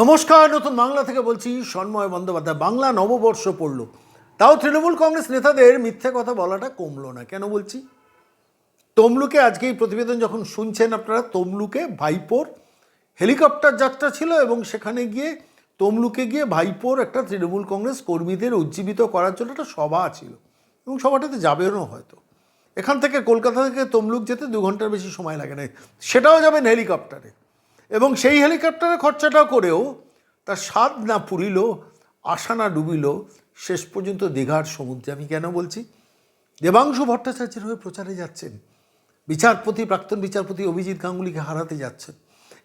নমস্কার, নতুন বাংলা থেকে বলছি সন্ময় বন্দ্যোপাধ্যায়। বাংলা নববর্ষ পড়ল। তাও তৃণমূল কংগ্রেস নেতাদের মিথ্যে কথা বলাটা কমলো না। কেন বলছি? তমলুকে আজকে এই প্রতিবেদন যখন শুনছেন আপনারা, তমলুকে ভাইপোর হেলিকপ্টার যাত্রা ছিল এবং সেখানে গিয়ে তমলুকে গিয়ে ভাইপোর একটা তৃণমূল কংগ্রেস কর্মীদের উজ্জীবিত করার জন্য একটা সভা ছিল। এবং সভাটাতে যাবেও হয়তো। এখান থেকে কলকাতা থেকে তমলুক যেতে দু ঘণ্টার বেশি সময় লাগে না। সেটাও যাবেন হেলিকপ্টারে। এবং সেই হেলিকপ্টারে খরচাটা করেও তার স্বাদ না পুরিল, আশা না ডুবিল, শেষ পর্যন্ত দীঘার সমুদ্রে। আমি কেন বলছি? দেবাংশু ভট্টাচার্যের হয়ে প্রচারে যাচ্ছেন। বিচারপতি, প্রাক্তন বিচারপতি অভিজিৎ গাঙ্গুলিকে হারাতে যাচ্ছেন।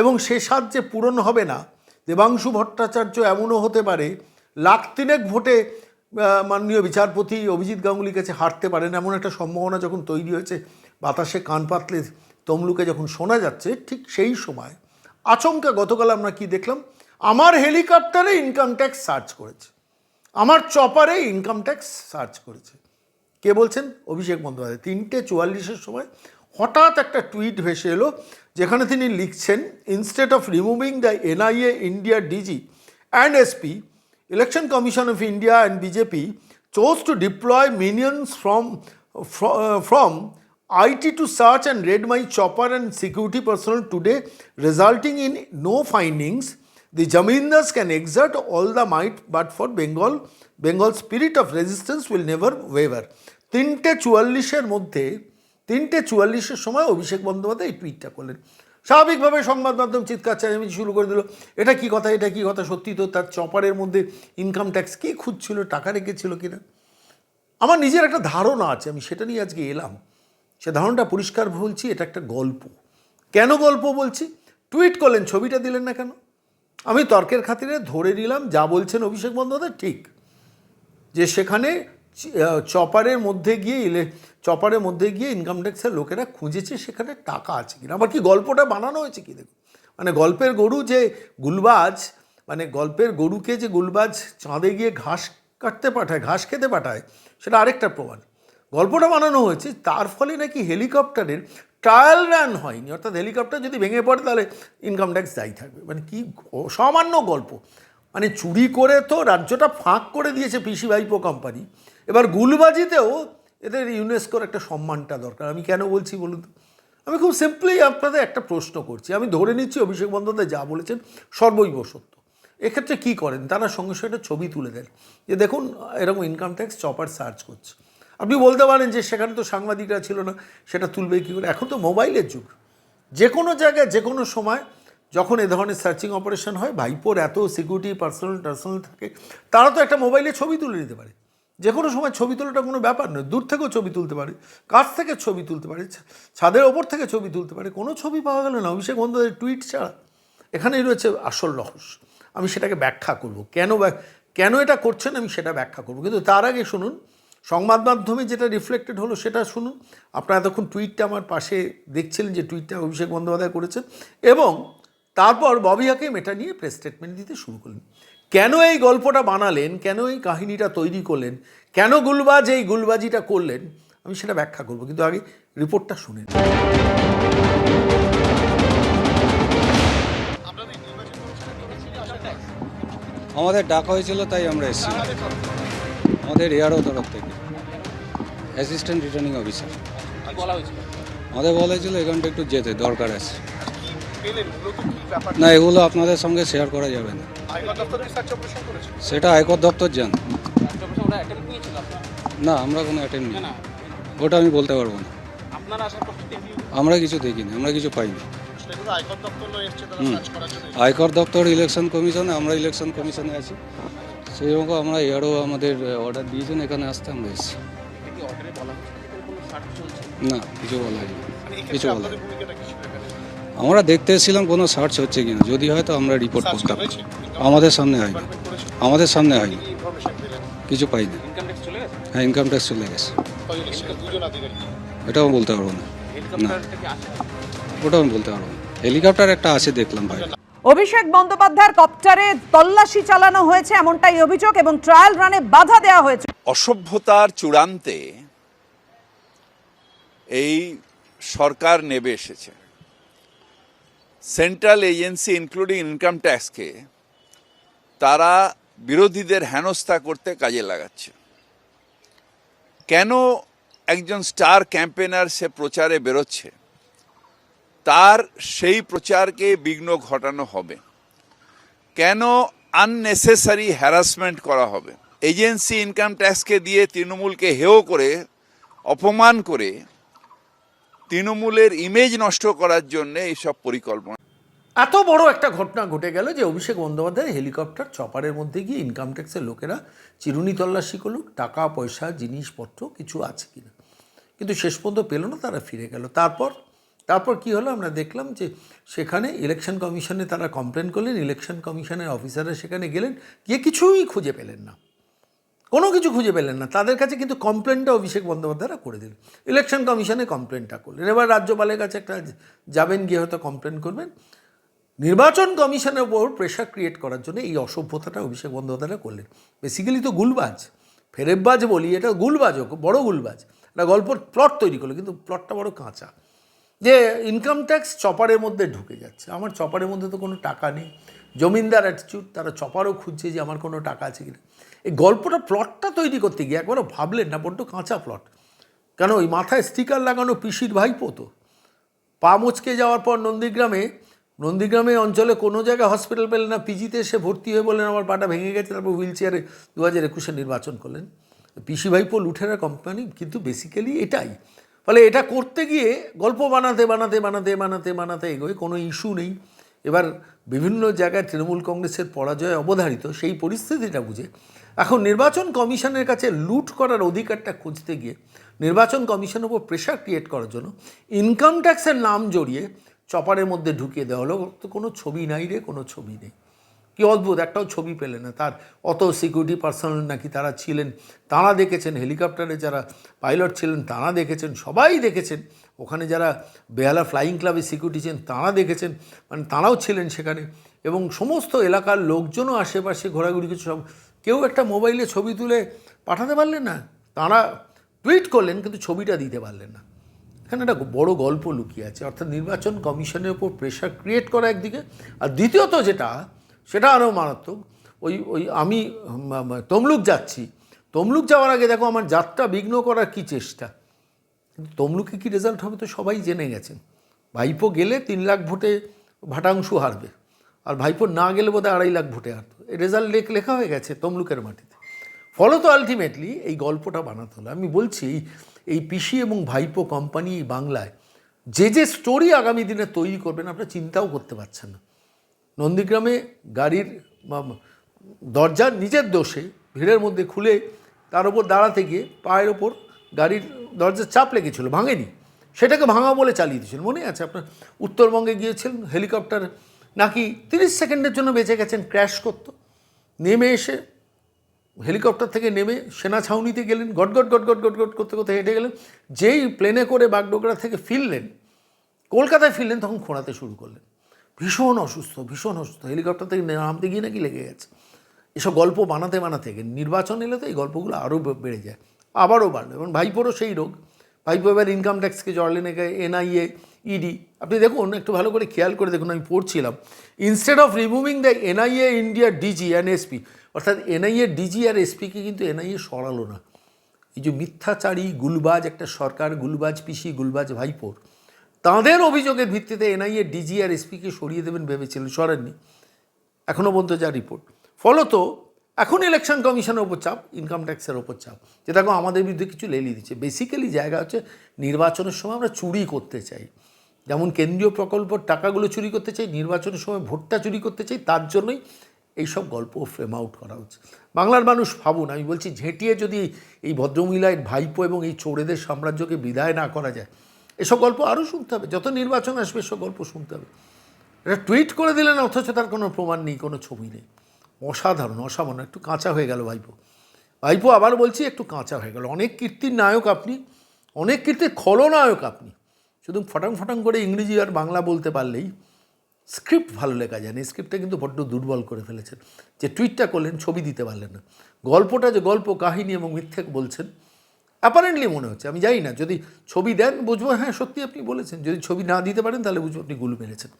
এবং সে স্বাদ যে পূরণ হবে না, দেবাংশু ভট্টাচার্য এমনও হতে পারে, লাখ তিনেক ভোটে মাননীয় বিচারপতি অভিজিৎ গাঙ্গুলির কাছে হারতে পারেন এমন একটা সম্ভাবনা যখন তৈরি হয়েছে, বাতাসে কান পাতলে তমলুকে যখন শোনা যাচ্ছে, ঠিক সেই সময় আচমকা গতকাল আমরা কি দেখলাম? আমার হেলিকপ্টারে ইনকাম ট্যাক্স সার্চ করেছে। আমার চপারে ইনকাম ট্যাক্স সার্চ করেছে। কে বলছেন? অভিষেক বন্দ্যোপাধ্যায়। তিনটে চুয়াল্লিশের সময় হঠাৎ একটা টুইট ভেসে এলো, যেখানে তিনি লিখছেন instead of removing the NIA India DG and SP election commission of India and BJP chose to deploy minions from from IT to search and raid my chopper and security personnel today, resulting in no findings. The Jamindars can exert all the might, but for Bengal, Bengal's spirit of resistance will never waver. তিনটে চুয়াল্লিশের মধ্যে তিনটে চুয়াল্লিশের সময় অভিষেক বন্দ্যোপাধ্যায় এই টুইটটা করলেন স্বাভাবিকভাবে সংবাদ মাধ্যম চিৎকার চেঁচামেচি শুরু করে দিল এটা কি কথা এটা কি কথা সত্যি তো তার চপারের মধ্যে ইনকাম ট্যাক্স কী খুঁজছিল টাকা রেখেছিল কিনা আমার নিজের একটা ধারণা আছে আমি সেটা নিয়ে আজকে এলাম সে ধারণাটা পরিষ্কার বলছি, এটা একটা গল্প। কেন গল্প বলছি? টুইট করলেন, ছবিটা দিলেন না কেন? আমি তর্কের খাতিরে ধরে নিলাম, যা বলছেন অভিষেক বন্দ্যোপাধ্যায় ঠিক। যে সেখানে চপারের মধ্যে গিয়ে ইলে, চপারের মধ্যে গিয়ে ইনকাম ট্যাক্সের লোকেরা খুঁজেছে সেখানে টাকা আছে কিনা। আবার কি গল্পটা বানানো হয়েছে কি দেখুন? মানে গল্পের গরু যে গুলবাজ মানে গল্পের গরুকে যে গুলবাজ চাঁদে গিয়ে ঘাস কাটতে পাঠায়, ঘাস খেতে পাঠায়, সেটা আরেকটা প্রমাণ। গল্পটা বানানো হয়েছে, তার ফলে নাকি হেলিকপ্টারের ট্রায়াল রান হয়নি। অর্থাৎ হেলিকপ্টার যদি ভেঙে পড়ে, তাহলে ইনকাম ট্যাক্স দায়ী থাকবে। মানে কি অসামান্য গল্প। মানে চুরি করে তো রাজ্যটা ফাঁক করে দিয়েছে পিসি ভাইপো কোম্পানি এবার গুলবাজিতেও এদের ইউনেস্কোর একটা সম্মানটা দরকার। আমি কেন বলছি বলুন তো? আমি খুব সিম্পলি আপনাদের একটা প্রশ্ন করছি। আমি ধরে নিচ্ছি অভিষেক বন্দ্যোপাধ্যায় যা বলেছেন সর্বৈব সত্য। এক্ষেত্রে কী করেন? তারা সঙ্গে সঙ্গে একটা ছবি তুলে দেন। যে দেখুন, এরকম ইনকাম ট্যাক্স চপার সার্চ করছে। আপনি বলতে পারেন যে সেখানে তো সাংবাদিকরা ছিল না, সেটা তুলবে কী করে? এখন তো মোবাইলের যুগ। যে কোনো জায়গায়, যে কোনো সময় যখন এ ধরনের সার্চিং অপারেশন হয়, ভাইপোর এত সিকিউরিটি, পার্সোনাল টার্সোনাল থাকে, তারা তো একটা মোবাইলে ছবি তুলে নিতে পারে। যে কোনো সময় ছবি তোলাটা কোনো ব্যাপার নয়। দূর থেকেও ছবি তুলতে পারে, কাছ থেকে ছবি তুলতে পারে ছাদের ওপর থেকে ছবি তুলতে পারে। কোনো ছবি পাওয়া গেল না। অভিষেক বন্দ্যোপাধ্যায়ের টুইট ছাড়া। এখানেই রয়েছে আসল রহস্য। আমি সেটাকে ব্যাখ্যা করব। কেন কেন এটা করছেন আমি সেটা ব্যাখ্যা করব। কিন্তু তার আগে শুনুন সংবাদ মাধ্যমে যেটা রিফ্লেক্টেড হলো সেটা শুনুন। আপনারা এতক্ষণ টুইটটা আমার পাশে দেখছিলেন যে টুইটটা অভিষেক বন্দ্যোপাধ্যায় করেছেন এবং তারপর ববি হাকিম এটা নিয়ে প্রেস স্টেটমেন্ট দিতে শুরু করলেন। কেন এই গল্পটা বানালেন? কেন এই কাহিনীটা তৈরি করলেন? কেন গুলবাজ এই গুলবাজিটা করলেন? আমি সেটা ব্যাখ্যা করব, কিন্তু আগে রিপোর্টটা শুনে আমাদের ডাকা হয়েছিল, তাই আমরা এসেছি। আমাদের এআরও তরফ থেকে অ্যাসিস্ট্যান্ট রিটার্নিং অফিসার আমাদের বলা হয়েছিল এখানটা একটু যেতে দরকার আছে। না এগুলো আপনাদের সঙ্গে শেয়ার করা যাবে না। সেটা আয়কর দপ্তর যান না আমরা কোনো অ্যাটেন্ড নিই ওটা আমি বলতে পারব না। আমরা কিছু দেখিনি আমরা কিছু পাইনি। আয়কর দপ্তর ইলেকশন কমিশনে আমরা ইলেকশন কমিশনে আছি। সেই রকম আমরা এরও আমাদের অর্ডার দিয়েছেন এখানে আসতে আমরা এসেছি। না কিছু বলা হয়নি। কিছু বলা। আমরা দেখতে এসেছিলাম কোনো সার্চ হচ্ছে কিনা। যদি হয় তো আমরা রিপোর্ট করতাম। আমাদের সামনে হয়নি। আমাদের সামনে হয়নি। কিছু পাইনি। হ্যাঁ ইনকাম ট্যাক্স চলে গেছে। এটাও বলতে পারব না। না। ওটাও আমি বলতে পারব না। হেলিকপ্টার একটা আছে দেখলাম ভাই। অভিষেক বন্দ্যোপাধ্যায়ের কপ্টারে তল্লাশি চালানো হয়েছে, এমনটাই অভিযোগ এবং ট্রায়াল রানে বাধা দেওয়া হয়েছে। অসভ্যতার চূড়ান্তে এই সরকার নেবে এসেছে। সেন্ট্রাল এজেন্সি ইনক্লুডিং ইনকাম ট্যাক্সকে তারা বিরোধীদের হেনস্থা করতে কাজে লাগাচ্ছে। কেন একজন স্টার ক্যাম্পেনার সে প্রচারে বেরোচ্ছে? তার সেই প্রচারকে বিঘ্ন ঘটানো হবে। কেন আননেসেসারি হ্যারাসমেন্ট করা হবে? এজেন্সি ইনকাম ট্যাক্সকে দিয়ে তৃণমূলকে হেয় করে, অপমান করে, তৃণমূলের ইমেজ নষ্ট করার জন্য এইসব পরিকল্পনা। এত বড় একটা ঘটনা ঘটে গেল যে অভিষেক বন্দ্যোপাধ্যায় হেলিকপ্টার চপারের মধ্যে গিয়ে ইনকাম ট্যাক্সের লোকেরা চিরুনি তল্লাশি করল, টাকা, পয়সা, জিনিসপত্র কিছু আছে কিনা। কিন্তু শেষ পর্যন্ত পেল না, তারা ফিরে গেল। তারপর তারপর কি হলো? আমরা দেখলাম যে সেখানে ইলেকশন কমিশনে তারা কমপ্লেন করলেন ইলেকশন কমিশনের অফিসাররা সেখানে গেলেন, গিয়ে কিছুই খুঁজে পেলেন না। কোনো কিছু খুঁজে পেলেন না। তাদের কাছে কিন্তু কমপ্লেনটা অভিষেক বন্দ্যোপাধ্যায়রা করে দিলেন। ইলেকশন কমিশনে কমপ্লেনটা করলেন। এবার রাজ্যপালের কাছে একটা যাবেন, গিয়ে হয়তো কমপ্লেন করবেন। নির্বাচন কমিশনের উপর প্রেশার ক্রিয়েট করার জন্য এই অসভ্যতাটা অভিষেক বন্দ্যোপাধ্যায় করলেন। বেসিক্যালি তো গুলবাজ, ফেরেববাজ বলি, এটা গুলবাজ বড় গুলবাজ। একটা গল্পর প্লট তৈরি করল, কিন্তু প্লটটা বড় কাঁচা। যে ইনকাম ট্যাক্স চপারের মধ্যে ঢুকে যাচ্ছে। আমার চপারের মধ্যে তো কোনো টাকা নেই। জমিনদার অ্যাটিচিউড তারা চপারও খুঁজছে যে আমার কোনো টাকা আছে কিনা। এই গল্পটা প্লটটা তৈরি করতে গিয়ে একবারও ভাবলেন না, বড্ড কাঁচা প্লট কেন ওই মাথায় স্টিকার লাগানো পিসির ভাইপো তো? পা মুচকে যাওয়ার পর নন্দীগ্রামে নন্দীগ্রামে অঞ্চলে কোনো জায়গায় হসপিটাল পেলেন না, পিজিতে এসে ভর্তি হয়ে বললেন, আমার পাটা ভেঙে গেছে। তারপর হুইল চেয়ারে দু হাজার একুশে নির্বাচন করলেন। পিসি ভাইপো লুঠেরা কোম্পানি কিন্তু বেসিক্যালি এটাই। ফলে এটা করতে গিয়ে গল্প বানাতে বানাতে বানাতে বানাতে বানাতে এগোয়, কোনো ইস্যু নেই। এবার বিভিন্ন জায়গায় তৃণমূল কংগ্রেসের পরাজয় অবধারিত, সেই পরিস্থিতিটা বুঝে। এখন নির্বাচন কমিশনের কাছে লুট করার অধিকারটা খুঁজতে গিয়ে নির্বাচন কমিশনের উপর প্রেশার ক্রিয়েট করার জন্য ইনকাম ট্যাক্সের নাম জড়িয়ে চপারের মধ্যে ঢুকিয়ে দেওয়া হলো। তো কোনো ছবি নাই রে, কোনো ছবি নেই। কি অদ্ভুত, একটাও ছবি পেলে না। তার অত সিকিউরিটি পার্সোনাল নাকি তারা ছিলেন, তারা দেখেছেন, হেলিকপ্টারে যারা পাইলট ছিলেন, তারা দেখেছেন, সবাই দেখেছেন। ওখানে যারা বেহালা ফ্লাইং ক্লাবের সিকিউরিটি ছিলেন, তারা দেখেছেন মানে তারাও ছিলেন সেখানে। এবং সমস্ত এলাকার লোকজনও আশেপাশে ঘোরাঘুরি কিছু সব কেউ একটা মোবাইলে ছবি তুলে পাঠাতে পারলেন না। তারা টুইট করলেন, কিন্তু ছবিটা দিতে পারলেন না। এখানে একটা বড় গল্প লুকিয়ে আছে। অর্থাৎ নির্বাচন কমিশনের উপর প্রেশার ক্রিয়েট করা একদিকে, আর দ্বিতীয়ত যেটা সেটা আরও মারাত্মক। ওই ওই আমি তমলুক যাচ্ছি। তমলুক যাওয়ার আগে দেখো আমার যাত্রা বিঘ্ন করার কী চেষ্টা? কিন্তু তমলুকে কী রেজাল্ট হবে তো সবাই জেনে গেছেন ভাইপো গেলে তিন লাখ ভোটে ভাটাংশু হারবে। আর ভাইপো না গেলে বোধহয় আড়াই লাখ ভোটে হারতো রেজাল্ট লেখ, লেখা হয়ে গেছে তমলুকের মাটিতে। ফলত আলটিমেটলি এই গল্পটা বানাতে হলো। আমি বলছি, এই- পিসি এবং ভাইপো কোম্পানি বাংলায় যে যে স্টোরি আগামী দিনে তৈরি করবেন, আপনারা চিন্তাও করতে পারছেন না। নন্দীগ্রামে গাড়ির দরজার নিজের দোষে ভিড়ের মধ্যে খুলে তার ওপর দাঁড়াতে গিয়ে পায়ের ওপর গাড়ির দরজার চাপ লেগেছিল, ভাঙেনি। সেটাকে ভাঙা বলে চালিয়ে দিয়েছিল। মনে আছে আপনার? উত্তরবঙ্গে গিয়েছিলেন হেলিকপ্টার নাকি তিরিশ সেকেন্ডের জন্য বেঁচে গেছেন, ক্র্যাশ করতো। নেমে এসে হেলিকপ্টার থেকে নেমে সেনা ছাউনিতে গেলেন, গট গট গট গট গট গট করতে করতে হেঁটে গেলেন। যেই প্লেনে করে বাগডোগরা থেকে ফিরলেন, কলকাতায় ফিরলেন, তখন খোঁড়াতে শুরু করলেন। ভীষণ অসুস্থ ভীষণ অসুস্থ। হেলিকপ্টার থেকে নামতে গিয়ে নাকি লেগে গেছে। এসব গল্প বানাতে বানাতে নির্বাচন এলে তো এই গল্পগুলো আরও বেড়ে যায়। আবারও বাড়লো। এবং ভাইপোরও সেই রোগ। ভাইপো এবার ইনকাম ট্যাক্সকে জড়লেন এনআইএ ইডি আপনি দেখুন, একটু ভালো করে খেয়াল করে দেখুন, আমি পড়ছিলাম। Instead of removing the NIA India DG and SP অর্থাৎ এনআইএ ডিজি আর এসপিকে কিন্তু এনআইএ সরালো না। এই যে মিথ্যাচারী, গুলবাজ একটা সরকার, গুলবাজ পিসি, গুলবাজ ভাইপোর তাঁদের অভিযোগের ভিত্তিতে এনআইএ ডিজি আর এসপিকে সরিয়ে দেবেন ভেবেছিলেন, সরেননি। এখনও পর্যন্ত যা রিপোর্ট। ফলত এখন ইলেকশন কমিশনের ওপর চাপ, ইনকাম ট্যাক্সের ওপর চাপ। যে দেখো, আমাদের বিরুদ্ধে কিছু লেলি দিচ্ছে। বেসিক্যালি জায়গা হচ্ছে নির্বাচনের সময় আমরা চুরি করতে চাই। যেমন কেন্দ্রীয় প্রকল্পর টাকাগুলো চুরি করতে চাই, নির্বাচনের সময় ভোটটা চুরি করতে চাই, তার জন্যই এইসব গল্প ফ্রেম আউট করা হচ্ছে। বাংলার মানুষ ভাবুন, আমি বলছি, ঝেঁটিয়ে যদি এই ভদ্রমহিলায় ভাইপো এবং এই চোরেদের সাম্রাজ্যকে বিদায় না করা যায় এসব গল্প আরও শুনতে হবে। যত নির্বাচন আসবে, এসব গল্প শুনতে হবে। এটা টুইট করে দিলেন, অথচ তার কোনো প্রমাণ নেই, কোনো ছবি নেই। অসাধারণ, অসামান্য, একটু কাঁচা হয়ে গেল ভাইপো। ভাইপো, আবার বলছি, একটু কাঁচা হয়ে গেল। অনেক কীর্তির নায়ক আপনি, অনেক কীর্তির খলনায়ক আপনি। শুধু ফটাং ফটাং করে ইংরেজি আর বাংলা বলতে পারলেই স্ক্রিপ্ট ভালো লেখা যায় না। স্ক্রিপ্টটা কিন্তু বড্ড দুর্বল করে ফেলেছেন। যে টুইটটা করলেন, ছবি দিতে পারলেন না। গল্পটা যে গল্প, কাহিনী এবং মিথ্যে বলছেন অ্যাপারেন্টলি মনে হচ্ছে, আমি জানি না, যদি ছবি দেন বুঝব হ্যাঁ সত্যি আপনি বলেছেন, যদি ছবি না দিতে পারেন তাহলে বুঝব আপনি গুল মেরেছেন।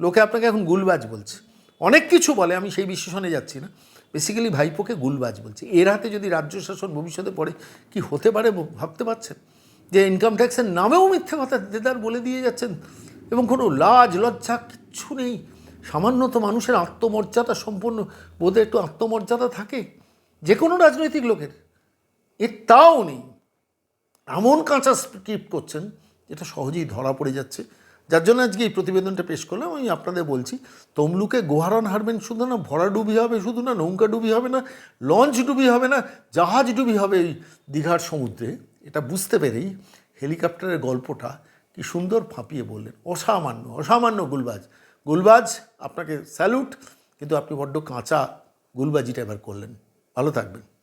লোকে আপনাকে এখন গুলবাজ বলছে। অনেক কিছু বলে, আমি সেই বিশ্লেষণে যাচ্ছি না। বেসিক্যালি ভাইপোকে গুলবাজ বলছে। এর হাতে যদি রাজ্য শাসন ভবিষ্যতে পড়ে, কি হতে পারে ভাবতে পারছেন? যে ইনকাম ট্যাক্সের নামেও মিথ্যে কথা দেদার বলে দিয়ে যাচ্ছেন। এবং কোনো লাজ, লজ্জা কিচ্ছু নেই। সামান্য তো মানুষের আত্মমর্যাদা সম্পূর্ণ বোধে একটু আত্মমর্যাদা থাকে যে কোনো রাজনৈতিক লোকের। এর তাও নেই। এমন কাঁচা স্ক্রিপ্ট করছেন, যেটা সহজেই ধরা পড়ে যাচ্ছে। যার জন্য আজকে এই প্রতিবেদনটা পেশ করলাম। আমি আপনাদের বলছি, তমলুকে গোহারান হারবেন শুধু না, ভরা ডুবি হবে শুধু না, নৌকা ডুবি হবে না, লঞ্চ ডুবি হবে না, জাহাজ ডুবি হবে এই দীঘার সমুদ্রে। এটা বুঝতে পেরেই হেলিকপ্টারের গল্পটা কি সুন্দর ফাঁপিয়ে বললেন। অসামান্য অসামান্য গুলবাজ। গুলবাজ, আপনাকে স্যালুট, কিন্তু আপনি বড্ড কাঁচা গুলবাজিটা এবার করলেন। ভালো থাকবেন।